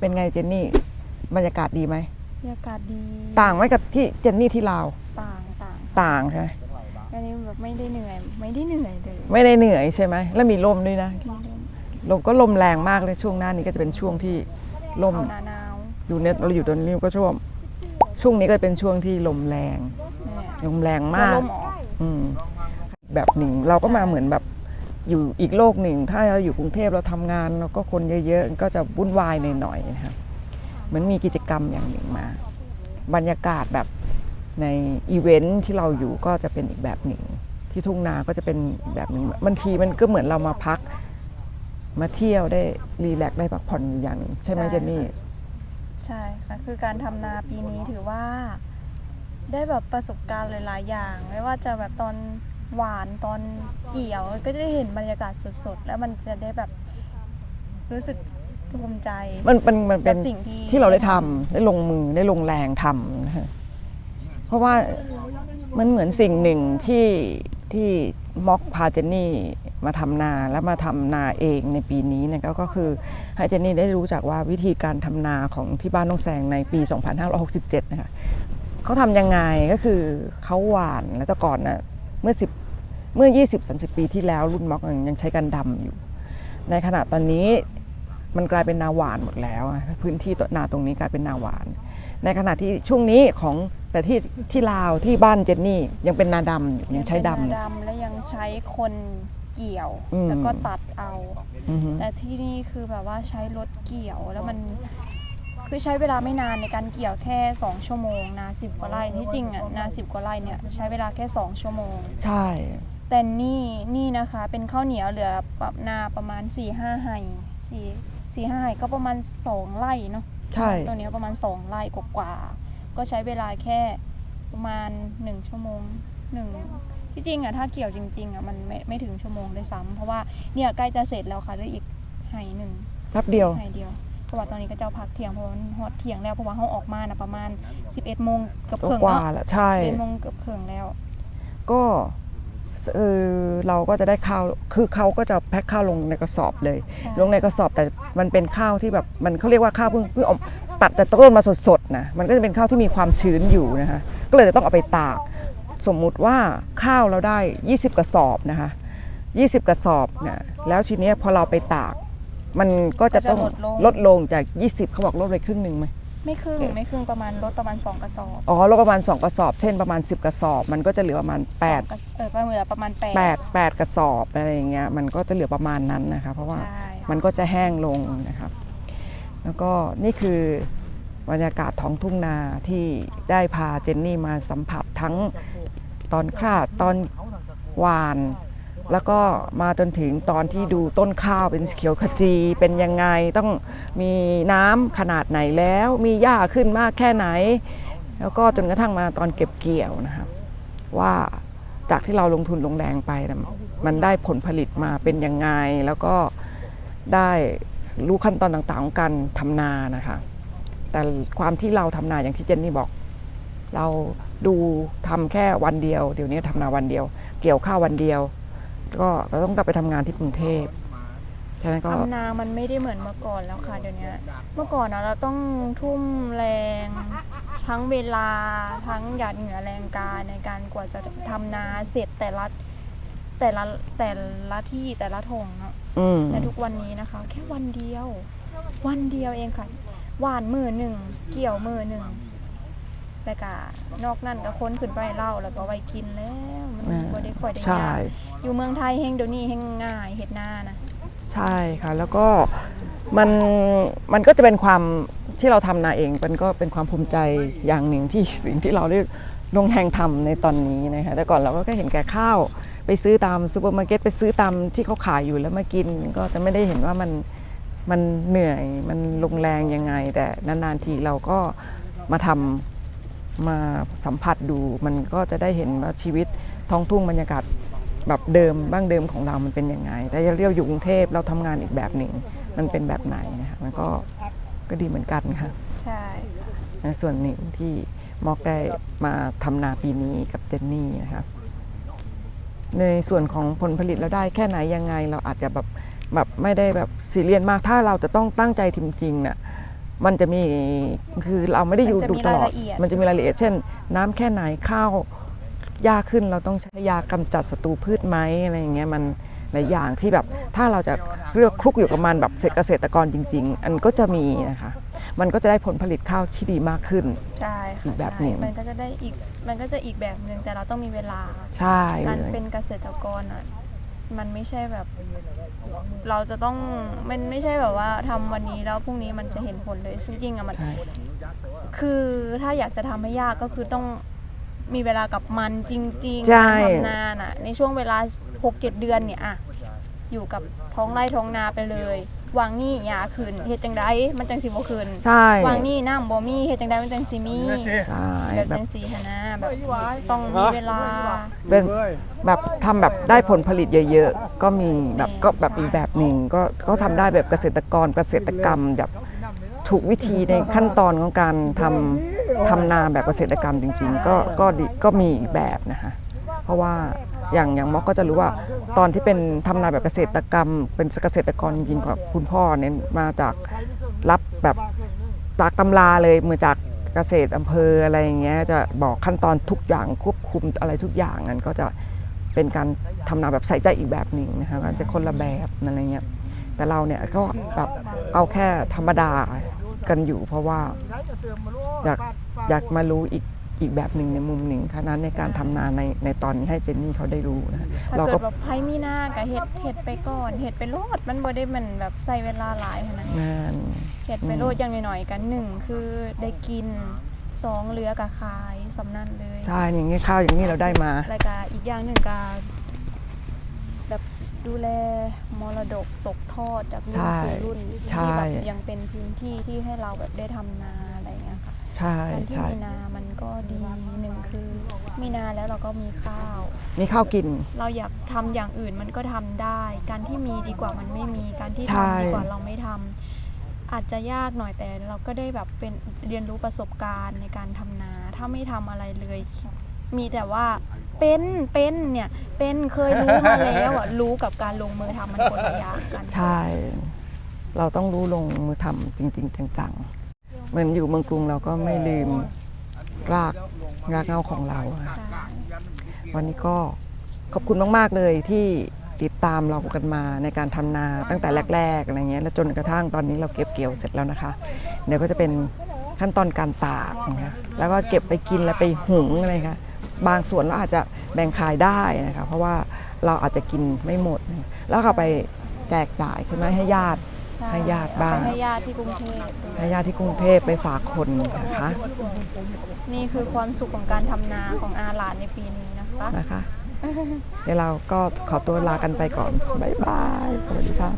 เป็นไงเจนนี่บรรยากาศดีไหมบรรยากาศดีต่างไหมกับที่เจนนี่ที่ลาวต่างต่างต่างใช่ไหมอันนี้แบบไม่ได้เหนื่อย ไม่ได้เหนื่อยเลยไม่ได้เหนื่อยใช่ไหมแล้วมีลมด้วยนะไม่ได้ลมก็ลมแรงมากเลยช่วงหน้านี้ก็จะเป็นช่วงที่ลมเอาหนาหนาวอยู่เนี่ยเราอยู่ตรงนี้ก็ช่วงช่วงนี้ก็เป็นช่วงที่ลมแรงเนี่ยลมแรงกลัวมากลมออกอืมแบบหนึ่งเราก็มาเหมือนแบบ อยู่อีกโลกหนึ่ง ถ้าเราอยู่กรุงเทพเราทำงานเราก็คนเยอะๆก็จะวุ่นวายหน่อยๆนะครับเหมือนมีกิจกรรมอย่างหนึ่งมา บรรยากาศแบบในอีเวนท์ที่เราอยู่ก็จะเป็นอีกแบบหนึ่ง ที่ทุ่งนาก็จะเป็นอีกแบบหนึ่งบางทีมันก็เหมือนเรามาพัก มาเที่ยวได้รีแลกซ์ได้พักผ่อนอย่างหนึ่งใช่ไหมเจนนี่ใช่ค่ะคือการทำนาปีนี้ถือว่า ได้แบบประสบการณ์หลาย ๆ อย่าง ไม่ว่าจะแบบตอน หวานตอนเกี่ยวก็จะได้เห็นบรรยากาศสดๆ แล้วมันจะได้แบบรู้สึกภูมิใจมันมันมันเป็นกับสิ่งที่ที่เราได้ทำได้ลงมือได้ลงแรงทำนะฮะเพราะว่ามันเหมือนสิ่งหนึ่งที่ที่ม็อกพาเจนนี่มาทำนาและมาทำนาเองในปีนี้เนี่ยก็ก็คือให้เจนนี่ได้รู้จักว่าวิธีการทำนาของที่บ้านน้องแสงในปี 2567 นะคะเขาทำยังไงก็คือเขาหว่านแล้วแต่ก่อนนะ เมื่อ10เมื่อ 20-30 ปีที่แล้วรุ่นม็อกยังใช้กันดำอยู่ ในขณะตอนนี้มันกลายเป็นนาหวานหมดแล้วอะพื้นที่ตัวนาตรงนี้กลายเป็นนาหวาน ในขณะที่ช่วงนี้ของแต่ที่ที่ลาวที่บ้านเจนนี่ยังเป็นนาดำอยู่ยังใช้ดำเป็นอยู่นาดำและยังใช้คนเกี่ยวอืมแล้วก็ตัดเอา อือฮึ แต่ที่นี่คือแบบว่าใช้รถเกี่ยวแล้วมัน คือใช้เวลาไม่นานในการเกี่ยวแค่ 2 ชั่วโมงนาสิบกว่าไร่ที่จริงอะนาสิบกว่าไร่เนี่ยใช้เวลาแค่ 2 ชั่วโมง ใช่ แต่นี่นี่นะคะเป็นข้าวเหนียวเหลือปรับนาประมาณ4ี่ห้าไห่สี่สี่ห้าไห่ก็ประมาณ 2 ไร่เนาะใช่ตัวเนี้ยประมาณ 2 ไร่กว่าๆก็ใช้เวลาแค่ประมาณ 1 ชั่วโมงหนึ่งที่จริงอะถ้าเกี่ยวจริงๆอะมันไม่ไม่ถึงชั่วโมงเลยซ้ำเพราะว่าเนี่ยใกล้จะเสร็จแล้วค่ะเหลืออีกไห่หนึ่งแป๊บเดียวไห่เดียว เพราะว่าตอนนี้ก็เจ้าพักเที่ยงเพราะว่ามันฮอดเที่ยงแล้วเพราะว่าเขาออกมานะประมาณ 11โมงเกือบก็ครึ่งกว่าเนาะแล้วใช่ 11โมงเกือบครึ่งแล้ว ก็เออเราก็จะได้ข้าวคือเขาก็จะแพ็คข้าวลงในกระสอบเลย ใช่ ลงในกระสอบแต่มันเป็นข้าวที่แบบมันเขาเรียกว่าข้าวเพิ่งเพิ่งออกตัดแต่ต้นมาสดๆนะมันก็จะเป็นข้าวที่มีความชื้นอยู่นะคะก็เลยจะต้องเอาไปตาก สมมุติว่าข้าวเราได้ 20 กระสอบนะคะ 20 กระสอบเนี่ยแล้วทีเนี้ยพอเราไปตาก มันก็จะต้องก็จะลดลง ลดลงจาก 20 เขาบอกลดไปครึ่งหนึ่งไหม ไม่ครึ่งเอ๊ะไม่ครึ่งประมาณลดประมาณ 2 กระสอบอ๋อลดประมาณ 2 กระสอบ เช่นประมาณ 10 กระสอบ มันก็จะเหลือประมาณ 8 สองกระเออประมาณเหลือประมาณ8 8 8 กระสอบอะไรอย่างเงี้ยมันก็จะเหลือประมาณนั้นนะคะเพราะว่า ใช่ มันก็จะแห้งลงนะครับ แล้วก็นี่คือบรรยากาศท้องทุ่งนาที่ได้พาเจนนี่มาสัมผัสทั้งตอนคลาดตอนหวาน แล้วก็มาจนถึงตอนที่ดูต้นข้าวเป็นเขียวขจีเป็นยังไงต้องมีน้ำขนาดไหนแล้ว มีหญ้าขึ้นมากแค่ไหน แล้วก็จนกระทั่งมาตอนเก็บเกี่ยวนะครับ ว่าจากที่เราลงทุนลงแรงไปนะมันได้ผลผลิตมาเป็นยังไง แล้วก็ได้รู้ขั้นตอนต่างๆของการทำนานะคะแต่ความที่เราทำนาอย่างที่เจนนี่บอก เราดูทำแค่วันเดียว เดี๋ยวนี้ทำนาวันเดียว เกี่ยวข้าววันเดียว ก็เราต้องกลับไปทำงานที่กรุงเทพฉะนั้นก็ทำนา มันไม่ได้เหมือนเมื่อก่อนแล้วค่ะเดี๋ยวนี้ เมื่อก่อนนะเราต้องทุ่มแรง ทั้งเวลาทั้งหยาดเหงื่อแรงกายในการกว่าจะทำนาเสร็จแต่ละแต่ละแต่ละที่แต่ละทงเนาะอืมในทุกวันนี้นะคะ แค่วันเดียว วันเดียวเองค่ะ หวานมือหนึ่งเกี่ยวมือหนึ่ง แล้วก็นอกนั้นก็ค้นขึ้นไปเล่าแล้วก็ไว้กินแล้ว มันอ่าบ่ได้ค่อยได้ใช่ยากอยู่เมืองไทยเฮงเดี๋ยวนี้เฮงง่ายเห็ดนานะ ใช่ค่ะแล้วก็มันมันก็จะเป็นความที่เราทำนาเอง มันก็เป็นความภูมิใจอย่างหนึ่งที่ สิ่งที่เราได้ลงแรงทำในตอนนี้นะคะแต่ก่อนเราก็แค่เห็นแก่ข้าวไปซื้อตามซูเปอร์มาร์เก็ตไปซื้อตามที่เขาขายอยู่แล้วมากิน ก็จะไม่ได้เห็นว่ามันมันเหนื่อยมันลงแรงยังไง แต่นานๆทีเราก็มาทำ มาสัมผัสดูมันก็จะได้เห็นว่าชีวิตท้องทุ่งบรรยากาศแบบเดิมบ้างเดิมของเรามันเป็นยังไง แต่เราเรียกอยู่กรุงเทพเราทำงานอีกแบบหนึ่งมันเป็นแบบไหนนะคะมันก็ก็ดีเหมือนกันค่ะใช่ในส่วนหนึ่งที่มอกได้มาทำนาปีนี้กับเจนนี่นะคะในส่วนของผลผลิตเราได้แค่ไหนยังไงเราอาจจะแบบแบบไม่ได้แบบซีเรียสมากถ้าเราจะต้องตั้งใจจริงๆเนี่ย มันจะมีคือเราไม่ได้อยู่มันจะดูมีตลอราดยละเอียดมันจะมีรายละเอียด เช่น น้ำแค่ไหนข้าวยากขึ้นเราต้องใช้ยากำจัดศัตรูพืชไหมอะไรอย่างเงี้ยมันหลายอย่างที่แบบถ้าเราจะเลือกคลุกอยู่กับมันแบบเกษตรกรจริง ๆ อันก็จะมีนะคะ มันก็จะได้ผลผลิตข้าวที่ดีมากขึ้นใช่อีค่ะกแบบใช่หนึ่งมันก็จะได้อีกมันก็จะอีกแบบหนึ่งแต่เราต้องมีเวลาใช่การเลยเป็นเกษตรกรอะ มันไม่ใช่แบบ เราจะต้องมันไม่ใช่แบบว่าทำวันนี้แล้วพรุ่งนี้มันจะเห็นผลเลยซึ่งจริงอะมัน ใช่ คือถ้าอยากจะทำให้ยากก็คือต้องมีเวลากับมันจริงๆใช่ การทำนานอะในช่วงเวลา6-7เดือนเนี่ยอะอยู่กับท้องไร่ท้องนาไปเลย วางนี่ยาคืนเฮ็ดจังไดมันจังสิบ่คืนใช่วางนี่น้ำบ่มีเฮ็ดจังไดมันจังสิมีใช่แบบแบบจังสีหนนะแบบต้องมีเวลา เป็นแบบทำแบบได้ผลผลิตเยอะๆ ก็มีแบบก็แบบอีกแบบหนึ่งก็ก็ทำได้แบบเกษตรกรเกษตรกรรมแบบถูกวิธีในขั้นตอนของการทำทำนาแบบเกษตรกรรมจริง ๆ ก็ก็ดีก็มีอีกแบบนะคะเพราะว่า อย่างอย่างมอกก็จะรู้ว่าตอนที่เป็นทำนาแบบเกษตรกรรม เป็นเกษตรกรจริงของคุณพ่อเนี่ยมาจากรับแบบจากตำราเลยมือจากเกษตรอำเภออะไรอย่างเงี้ยจะบอกขั้นตอนทุกอย่างควบคุมอะไรทุกอย่างนั้นก็จะเป็นการทำนาแบบใส่ใจอีกแบบหนึ่งนะคะมันจะคนละแบบอะไรเงี้ยแต่เราเนี่ยก็แบบเอาแค่ธรรมดากันอยู่ เพราะว่าอยากอยากมารู้อีก อีกแบบหนึ่งในมุมหนึ่งฉะนั้นในการทำนาในในตอนนี้ให้เจนนี่เขาได้รู้นะถ้าเราเกิก็ดแบบไผมีหน้าก็เฮ็ดเฮ็ดไปก่อนเฮ็ดไปโลดมันบ่ได้แมันแบบใส่เวลาหลายขนาดนั้นงานเฮ็ดไปโลดอย่างน้อยๆกันหนึ่งคือได้กินสองเหลือก็ขายสำนั่นเลยใช่อย่างนี้ข้าวอย่างนี้เราได้มาแล้วก็อีกอย่างหนึ่งก็แบบดูแลมรดกตกทอดจากรุ่นใช่สู่รุ่นใช่ที่แบบยังเป็นพื้นที่ที่ให้เราแบบได้ทำนา ใช่การที่ใช่มีนา มันก็ดีหนึ่งคือ มีนาแล้วเราก็มีข้าว มีข้าวกิน เราอยากทำอย่างอื่นมันก็ทำได้ การที่มีดีกว่ามันไม่มี การที่ใช่ทำดีกว่าเราไม่ทำอาจจะยากหน่อยแต่เราก็ได้แบบเป็นเรียนรู้ประสบการณ์ในการทำนา ถ้าไม่ทำอะไรเลย มีแต่ว่าเป็นเป็นเนี่ยเป็นเคยรู้มาแล้วอะรู้กับการลงมือทำมันคนละอย่างกัน ใช่ เราต้องรู้ลงมือทำจริง ๆ จังๆ เหมือนอยู่เมืองกรุงเราก็ไม่ลืมรากรากเหง้าของเราอะวันนี้ก็ขอบคุณมาก ๆ เลยที่ติดตามเรากันมาในการทำนาตั้งแต่แรก ๆอะไรเงี้ยแล้วจนกระทั่งตอนนี้เราเก็บเกี่ยวเสร็จแล้วนะคะ เดี๋ยวก็จะเป็นขั้นตอนการตากนะคะแล้วก็เก็บไปกินแล้วไปหุงอะไรคะบางส่วนเราอาจจะแบ่งขายได้นะคะเพราะว่าเราอาจจะกินไม่หมด แล้วก็ไปแจกจ่ายใช่ไหมให้ญาติ ใช่ให้ญาติบ้างไปให้ญาติที่กรุงเทพให้ญาติที่กรุงเทพไปฝากคนนะคะ นี่คือความสุขของการทำนาของอาหลานในปีนี้นะคะนะคะ เดี๋ยวเราก็ขอตัวลากันไปก่อน บ๊ายบาย สวัสดีค่ะ